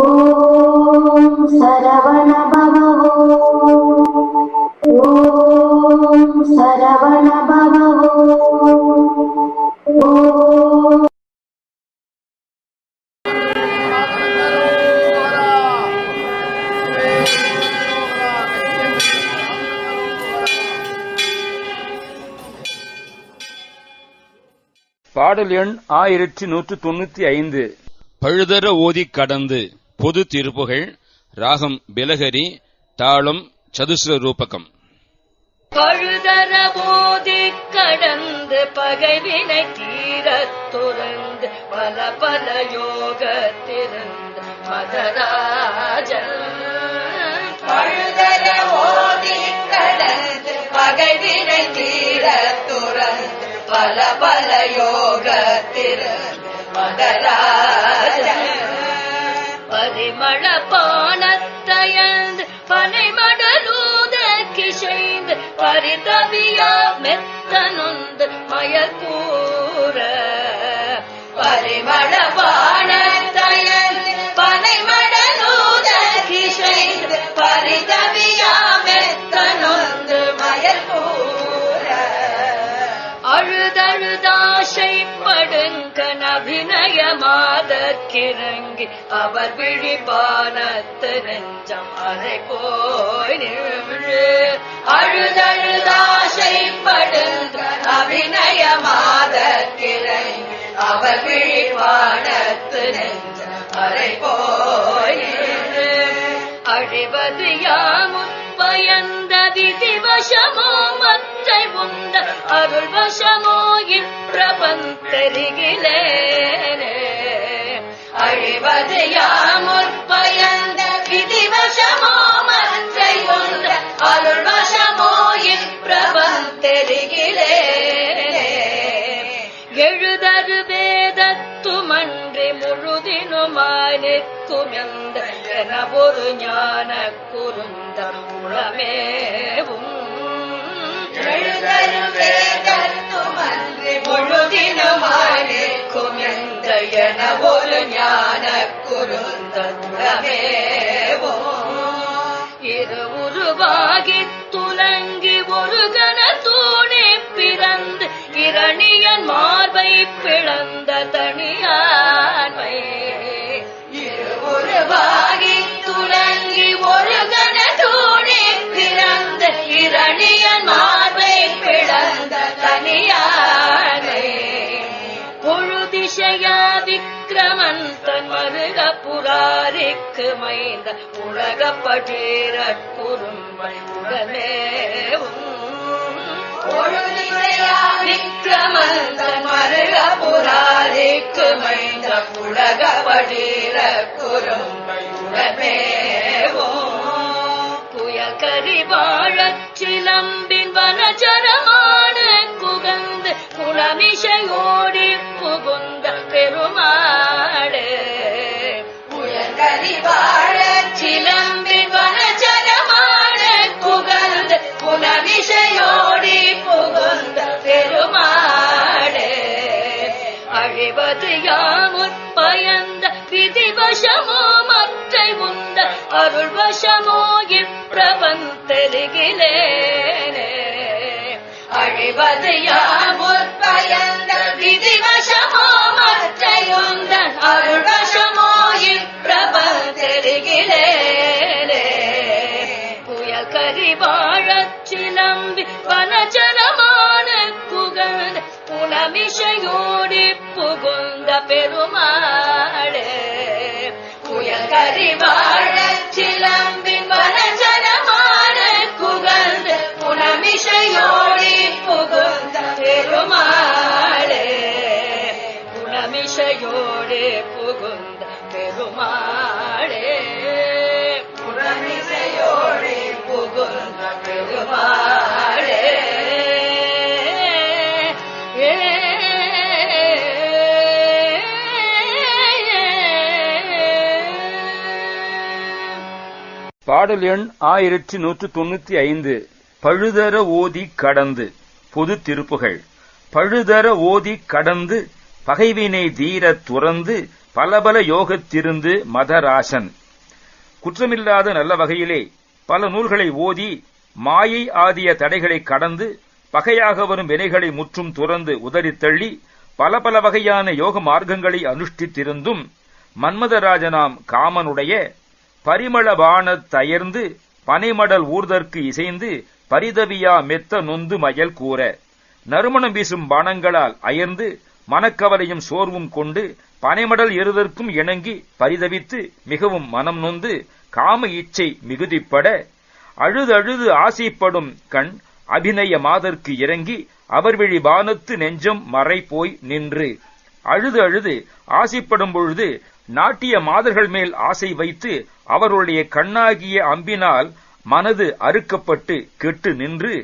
ஓம் சரவண பாடல் எண் ஆயிரத்தி நூற்று தொண்ணூத்தி ஐந்து. பழுதர ஓதிக் கடந்து பொது திருப்புகள் ராகம் பிலகரி தாளம் சதுஸ்ர ரூபகம். பழுதர போதிக் கடந்து பகைவினை தீரத் துறந்து பல பல யோகத்திருந்து மதராஜன். பழுதர ஓதிக் கடந்து பகைவினை தீரத் துறந்து பல பல யோகத்திருந்து மதராஜன் பரிமள பானத்தயந்து பனைமடலூத கிசைந்து பரிதவியா மெத்தனொந்து மயக்கூற. பரிமள பானத்தயந்து அபிநயமாத அவர் விழிபானத்து நெஞ்சம் அறை போய் நின்று அழுதழுதாசை படுங்கன் அபிநயமாத கிறங்கி அவர் விழிபானத்து நெஞ்சம் அறை போய் நின்று அழிவது யாமுற்பயந்த விதிவசமோ மற்றை உந்த அருள் வசமோ இப்பிரபந்தரிகிலேனே. அழிவது யாமுற்பயந்த விதிவசமோ மற்றை உந்த அருள் வசமோ எழுதரு வேதத்துமன்றி முழுதினுமாய் நிற்குமெந்த ஒரு ஞான குருந்த உளமேவும் எழுதரு வேதத்துமன்றி முழுதினுமாய் என ஒரு ஞான குருந்த உளமேவும் உருவாகி துலங்கி ஒரு கன பிறந்து இரணியன் மார்பை பிளந்த புராரிக்கு மைந்த உலக படீர குறும்பை உடனேவும் பொழுதிசையா விக்கிரமன் மருக புராரிக்கு மைந்த உலக வசமோ மற்றை உந்த அருள் வசமோ இப்பிரபந்தருகிலேனே அழிவது யாமோர் பயந்த விதி வசமோ மற்றை உந்த அருள் வசமோ இப்பிரபந்தருகிலேனே புயல் கரி வாழச் சிலம்பி வனச்சரமான புகழ் புனமிசையோடி புகுந்த பெருமாளே. புயல் பாடல் எண் ஆயிரத்தி நூற்று தொண்ணூத்தி ஐந்து. பழுதர ஓதி கடந்து. பொது திருப்புகள். பழுதர ஓதி கடந்து பகைவினை தீரத் துறந்து பலபல யோகத்திருந்து மதராசன். குற்றமில்லாத நல்ல வகையிலே பல நூல்களை ஓதி மாயை ஆதிய தடைகளை கடந்து பகையாக வரும் வினைகளை முற்றும் துறந்து உதறித்தள்ளி பல பல வகையான யோக மார்க்கங்களை அனுஷ்டித்திருந்தும் மன்மதராஜனாம் காமனுடைய பரிமள வானத் தயர்ந்து பனைமடல் ஊர்தற்கு இசைந்து பரிதவியா மெத்த நொந்து மயல் கூற. நறுமணம் வீசும் பானங்களால் அயர்ந்து மனக்கவலையும் சோர்வும் கொண்டு பனைமடல் எருதற்கும் இணங்கி பரிதவித்து மிகவும் மனம் நொந்து காம இச்சை மிகுதிப்பட. அழுதழுது ஆசைப்படும் கண் அபிநய மாதற்கு இறங்கி அவர் விழி வானத்து நெஞ்சம் மறை போய் நின்று. அழுது அழுது ஆசைப்படும் பொழுது நாட்டிய மாதர்கள் மேல் ஆசை வைத்து அவருடைய கண்ணாகிய அம்பினால் மனது அறுக்கப்பட்டு கெட்டு நின்று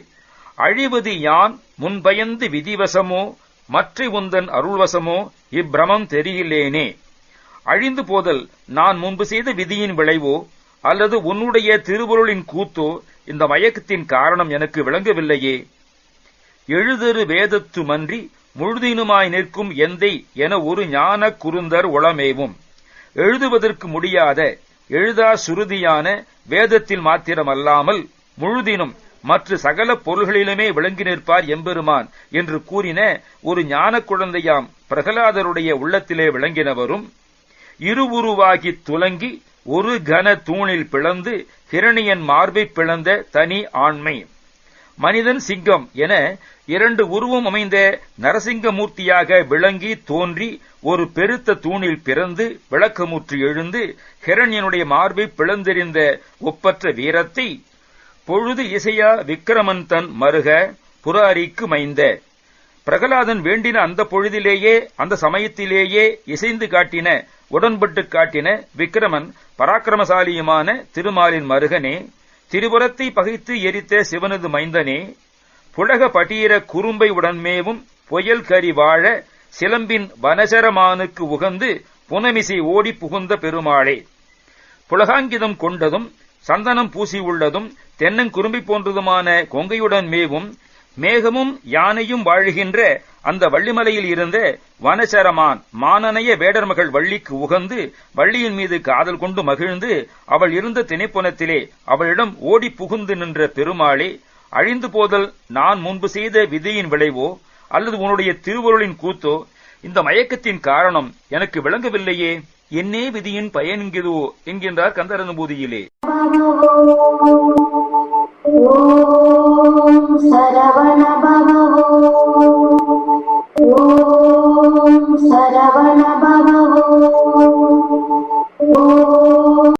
அழிவது யான் முன்பயந்து விதிவசமோ மற்ற உந்தன் அருள்வசமோ இப்பிரமம் தெரியலேனே. அழிந்து போதல் நான் முன்பு செய்த விதியின் விளைவோ அல்லது உன்னுடைய திருவருளின் கூத்தோ இந்த மயக்கத்தின் காரணம் எனக்கு விளங்கவில்லையே. எழுதரு வேதத்து மன்றி முழுதினுமாய் நிற்கும் எந்தை என ஒரு ஞான குருந்தர் உளமேவும். எழுதுவதற்கு முடியாத எழுதா சுருதியான வேதத்தில் மாத்திரமல்லாமல் முழுதினும் மற்ற சகல பொருள்களிலுமே விளங்கி நிற்பார் எம்பெருமான் என்று கூறின ஒரு ஞான குழந்தையாம் பிரகலாதருடைய உள்ளத்திலே விளங்கினவரும் இருவுருவாகித் துலங்கி ஒரு கன தூணில் பிளந்து ஹிரணியன் மார்பை பிளந்த தனி ஆண்மை. மனிதன் சிங்கம் என இரண்டு உருவம் அமைந்த நரசிங்கமூர்த்தியாக விளங்கி தோன்றி ஒரு பெருத்த தூணில் பிறந்து விளக்கமூற்றி எழுந்து ஹிரண்யனுடைய மார்பை பிளந்தெறிந்த ஒப்பற்ற வீரத்தை பொழுது இசையா விக்கிரமன் தன் மருக புராரிக்கு மைந்த. பிரகலாதன் வேண்டின அந்த பொழுதிலேயே அந்த சமயத்திலேயே இசைந்து காட்டின உடன்பட்டு காட்டின விக்கிரமன் பராக்கிரமசாலியுமான திருமாலின் மருகனே திரிபுரத்தை பகைத்து எரித்த சிவனது மைந்தனே புலக பட்டீர குறும்பை உடன்மேவும் புயல் கரி வாழ சிலம்பின் வனசரமானுக்கு உகந்து புனமிசை ஓடி புகுந்த பெருமாளே. புலகாங்கிதம் கொண்டதும் சந்தனம் பூசி உள்ளதும் தென்னங்குறும்பை போன்றதுமான கொங்கையுடன் மேவும் மேகமும் யானையும் வாழுகின்ற அந்த வள்ளிமலையில் இருந்த வனசரமான் மானனைய வேடர் மகள் வள்ளிக்கு உகந்து வள்ளியின் மீது காதல் கொண்டு மகிழ்ந்து அவள் இருந்த திணைப்புணத்திலே அவளிடம் ஓடி புகுந்து நின்ற பெருமாளே அழிந்து போதல் நான் முன்பு செய்த விதியின் விளைவோ அல்லது உன்னுடைய திருவருளின் கூத்தோ? இந்த மயக்கத்தின் காரணம் எனக்கு விளங்கவில்லையே. என்னே விதியின் பயன் என்கிறோ என்கின்றார் கந்தரனுபூதியிலே. சரவண